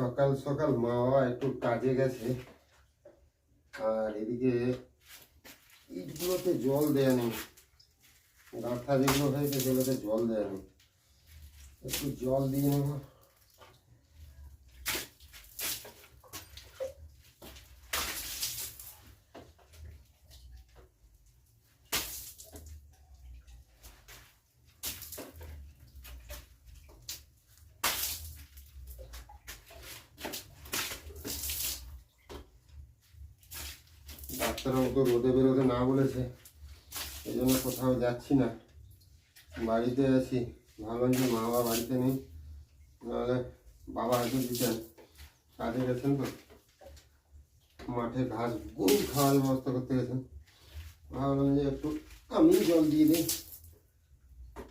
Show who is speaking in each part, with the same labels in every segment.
Speaker 1: সকাল সকাল মা বাবা একটু কাজে গেছে। আর এদিকে ইটগুলোতে জল দেয়া নেই। গাঁথা যেগুলো হয়েছে সেগুলোতে জল দেয়া একটু জল দিয়ে নেব। ডাক্তারবাবু তো রোদে বেরোতে না বলেছে, এই জন্য কোথাও যাচ্ছি না। বাড়িতে আছি, ভাবলাম যে মা বাবা বাড়িতে নেই, নাহলে বাবা হয়তো দিতেন। কাজে গেছেন তো? মাঠে ঘাস গরু খাওয়ার ব্যবস্থা করতে গেছেন। ভাবলাম যে একটু আমি জল দিয়ে দিই,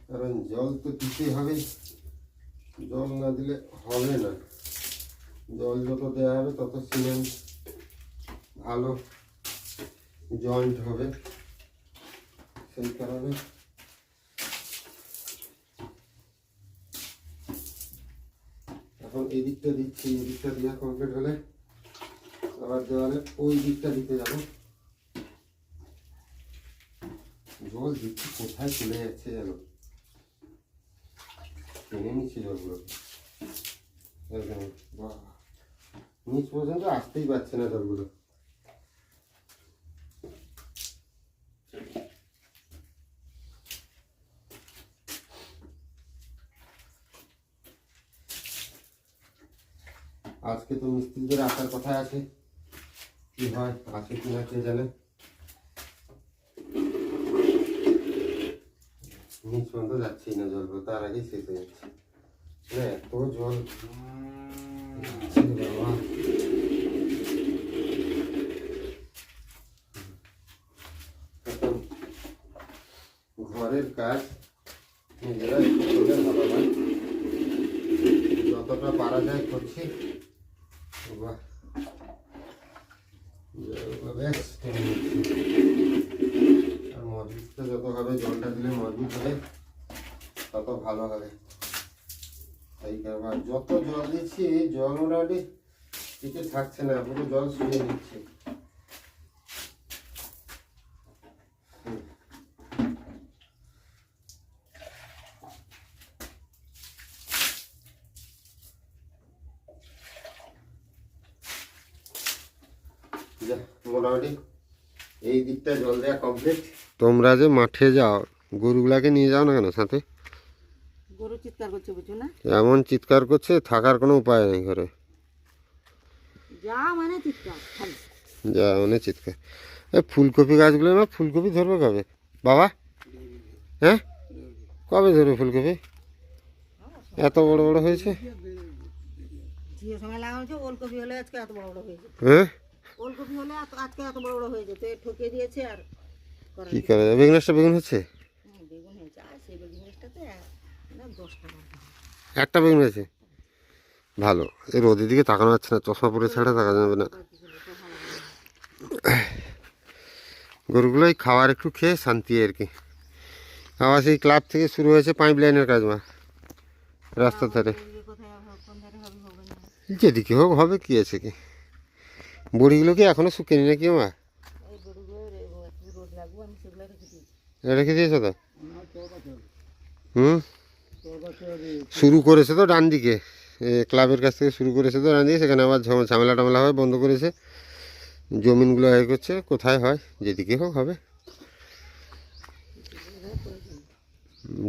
Speaker 1: কারণ জল তো দিতেই হবে। জল না দিলে হবে না। জল যত দেওয়া হবে তত সিমেন্ট ভালো। জয়েন্ট হবে। সেই কারণে এখন এই দিকটা দিচ্ছি, এই দিকটা দেওয়া কমপ্লিট হলে আবার দেওয়ালে ওই দিকটা দিতে যাব। জল দিচ্ছি, কোথায় চলে যাচ্ছে যেন? টেনে নিচ্ছে জলগুলো। নিচ পর্যন্ত আসতেই পারছে না জলগুলো। আজকে তো মিস্ত্রিদের আসার কথা আছে। কি হয়, আছে কি না কে জানে। নিচ পর্যন্ত যাচ্ছেই না জল, তার আগেই শেষ হয়ে যাচ্ছে। মানে এত জল। ঘরের কাজ নিজেরা ভালো হয়। যতটা পারা যায় করছি। বেশ টেনে নিচ্ছে। আর মজবুতটা যত হবে জলটা দিলে মজবুত হবে তত ভালো হবে তাই কারবার যত জল দিচ্ছি জল মোটামুটি কিছু থাকছে না পুরো জল শুয়ে নিচ্ছে মোটামুটি এই দিকটা জল দেওয়া কমপ্লিট তোমরা যে মাঠে যাও গরুগুলাকে নিয়ে যাও না কেন সাথে?
Speaker 2: গরু চিৎকার করছে বুঝছ না?
Speaker 1: এমন চিৎকার করছে থাকার কোনো উপায় নেই ঘরে।
Speaker 2: যা মানে চিৎকার
Speaker 1: যা মানে চিৎকার। এ ফুলকপি গাছগুলো না ফুলকপি ধরবে কবে? বাবা? হ্যাঁ? কবে ধরবে ফুলকপি? এত বড় বড় হয়েছে?
Speaker 2: হয়েছে ওলকপি হলে আজকে এত বড় বড়
Speaker 1: হ্যাঁ
Speaker 2: ওলকপি আজকে এত বড় বড় হয়েছে তো এ ঠকিয়ে দিয়েছে আর
Speaker 1: কি করে? বেগুন গাছটা বেগুন হচ্ছে।
Speaker 2: হ্যাঁ, বেগুন হয়েছে। আর সেই বেগুন গাছটাতে না দশ
Speaker 1: একটা বেগুন হয়েছে? ভালো। এই রোদের দিকে তাকানো যাচ্ছে না চশমা পরে ছাড়া তাকা যাবে না। গরুগুলোই খাওয়ার একটু খেয়ে শান্তি আর কি। আবার সেই ক্লাব থেকে শুরু হয়েছে পাইপ লাইনের কাজ মা রাস্তার ধারে। যেদিকে হোক হবে কি আছে কি? বড়িগুলোকে এখনও শুকেনি নাকি মা?
Speaker 2: রেখে
Speaker 1: দিয়েছ তো? হুম? শুরু করেছে তো ডান দিকে। এ, ক্লাবের কাছ থেকে শুরু করেছে তো ডান দিকে সেখানে আবার ঝাম- ঝামেলা টামেলা হয় বন্ধ করেছে। জমিনগুলো হয়ে করছে কোথায় হয় যেদিকে হোক হবে।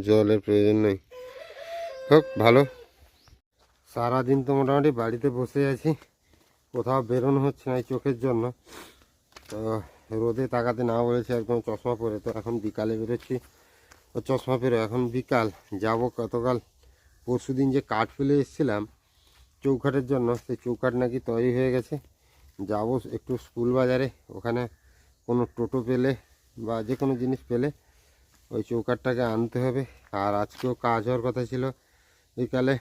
Speaker 1: জলের প্রয়োজন নেই। হোক ভালো। সারাদিন তো মোটামুটি বাড়িতে বসে আছি। কোথাও বেরোনো হচ্ছে না এই চোখের জন্য। তো রোদে তাকাতে না বলেছে একদম চশমা পরে। তো এখন বিকালে বেরোচ্ছি। ও চশমা পেরো এখন বিকাল, যাব গতকাল। পরশু দিন যে কাঠ ফেলে এসেছিলাম চৌকাঠের জন্য, সেই চৌকাঠ নাকি তৈরি হয়ে গেছে। যাব একটু স্কুল বাজারে। ওখানে কোনো টোটো পেলে বা যে কোনো জিনিস পেলে ওই চৌকাঠটাকে আনতে হবে। আর আজকেও কাজ হওয়ার কথা ছিল। বিকালে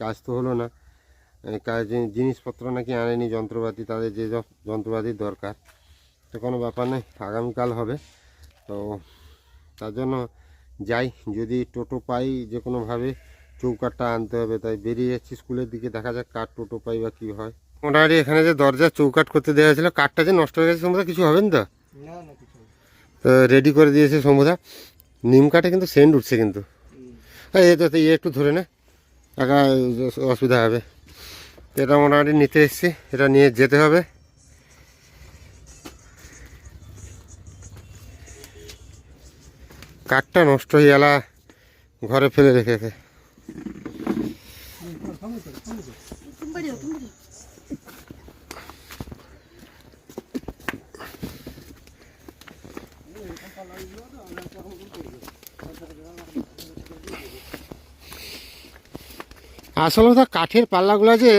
Speaker 1: কাজ তো হলো না। জিনিসপত্র নাকি আনেনি যন্ত্রপাতি তাদের যে যন্ত্রপাতির দরকার। তো কোনো ব্যাপার নেই আগামীকাল হবে। তো তার জন্য যাই যদি টোটো পাই যে কোনোভাবে চৌকাঠটা আনতে হবে। তাই বেরিয়ে যাচ্ছি স্কুলের দিকে দেখা যাক কাঠ টোটো পাই বা কী হয়। মোটামুটি এখানে যে দরজা চৌকাঠ করতে দেওয়া হয়েছিল কাঠটা যে নষ্ট হয়ে গেছে সম্ভবত কিছু হবে না তো। তো রেডি করে দিয়েছে সম্ভবত। নিম কাঠে কিন্তু সেন্ট উঠছে কিন্তু। এই এ তো ইয়ে একটু ধরে নে। একা অসুবিধা হবে। এটা মোটামুটি নিতে এসেছি। এটা নিয়ে যেতে হবে। কাঠটা নষ্ট হয়ে এলা ঘরে ফেলে রেখেছে
Speaker 2: তুমি যাও তুমি যাও।
Speaker 1: আসলে তো কাঠের পাল্লাগুলো যে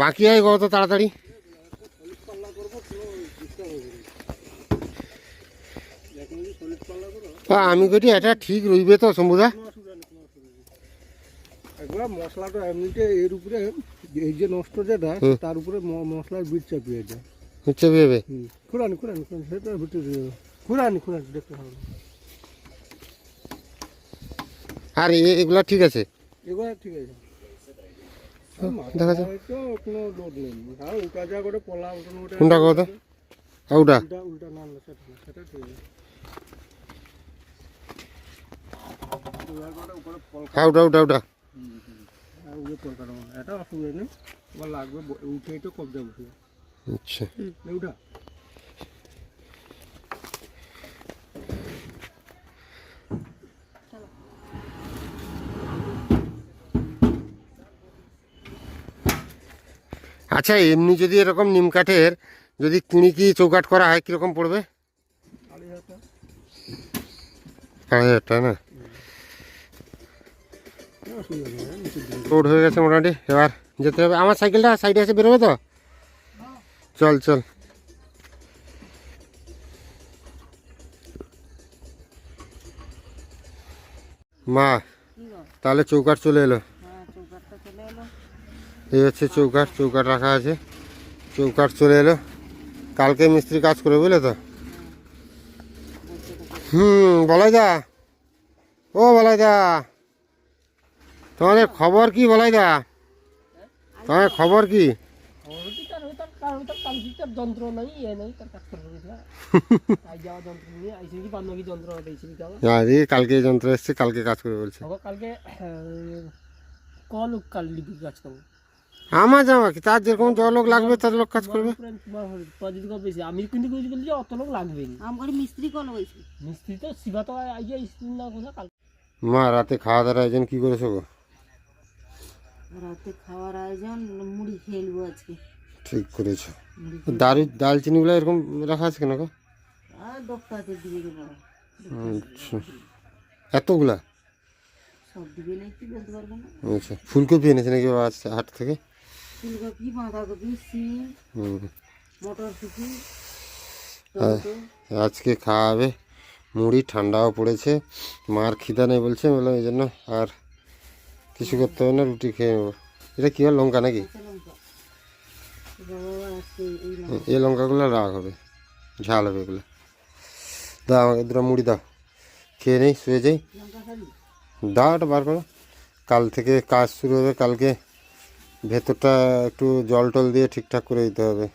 Speaker 1: বাকি হয় কত তাড়াতাড়ি? আমি কইটি এটা ঠিক রইবে তো শম্ভুদা?
Speaker 3: একবার মশলাটা এমনিতে এর উপরে এই যে নষ্ট যেটা। তার উপরে মশলার বিট চাপিয়ে সেটা ভিতরে দেখতে হবে।
Speaker 1: আর এগুলা ঠিক আছে?
Speaker 3: এগুলো ঠিক আছে।
Speaker 1: দেখা যাক।
Speaker 3: তো কোনো লোড নেই। আর উল্টা যা করে পলা উল্টানো ওটা
Speaker 1: কোনটা কত ওটা
Speaker 3: উল্টা উল্টা না না সেটা না, সেটা ঠিক আছে উল্টা করে উপরে পল
Speaker 1: হ্যাঁ ওটা ওটা ওটা
Speaker 3: আর উপরে পল কাটাবো এটা অসুবিধা নেই এবার লাগবে ব- উঠেই তো কবজা বসে
Speaker 1: আচ্ছা
Speaker 3: উঠা
Speaker 1: আচ্ছা এমনি যদি এরকম নিম কাঠের যদি কিনিকি চৌকাঠ করা হয় কীরকম পড়বে?
Speaker 3: আড়াই হাজার টাকা।
Speaker 1: না?
Speaker 3: হ্যাঁ,
Speaker 1: গেছে মোটামুটি এবার যেতে হবে। আমার সাইকেলটা সাইডে এসে বেরোবে তো? চল চল। মা তাহলে চৌকাঠ চলে এলো
Speaker 2: হ্যাঁ চৌকাঠটা চলে এলো
Speaker 1: এই হচ্ছে চৌকাঠ চৌকাঠ রাখা আছে। চৌকাঠ চলে এলো। কালকে মিস্ত্রি কাজ করে বুঝলে তো? হুম বলাই দা ও বলাই দা তোমাদের খবর কি বলাই দা তোমার খবর কি? কালকে যন্ত্র এসছে, কালকে কাজ করে বলছে।
Speaker 4: কালকে কল কাল কাজ করব।
Speaker 1: আমার জামা কি? তার যেরকম যত লোক লাগবে তার লোক কাজ করবে।
Speaker 4: আমি কিন্তু কইছি বলি যে অত লোক লাগবে
Speaker 2: মিস্ত্রি
Speaker 4: মিস্ত্রি তো শিবা তো আই যাই না কথা কাল
Speaker 1: মা রাতে খাওয়া দাওয়ার আয়োজন কি করেছ গো?
Speaker 2: রাতে খাওয়ার আয়োজন মুড়ি খেয়ে নেব আজকে।
Speaker 1: ঠিক করেছ। দারু দালচিনিগুলো এরকম রাখা আছে কেন গো?
Speaker 2: আর ডক্টরদের দিবে
Speaker 1: আচ্ছা। এতগুলা?
Speaker 2: সব দিবে না কি বলতে পারব না।
Speaker 1: আচ্ছা। ফুলকপি এনেছে নাকি আজকে হাট থেকে?
Speaker 2: ফুলকপি বাঁধাকপি সিম মটরশুঁটি
Speaker 1: আজকে খাওয়াবে মুড়ি ঠান্ডাও পড়েছে মার খিদা নেই বলছে বললাম এই জন্য আর কিছু করতে হবে না রুটি খেয়ে নেব। এটা কী হয় লঙ্কা নাকি?
Speaker 2: এই
Speaker 1: লঙ্কাগুলো রাগ হবে ঝাল হবে এগুলো। দাও আমাকে দুটো মুড়ি দাও। খেয়ে নেই শুয়ে যাই। দাও ওটা বার করো। কাল থেকে কাজ শুরু হবে কালকে ভেতরটা একটু জল টল দিয়ে ঠিকঠাক করে দিতে হবে।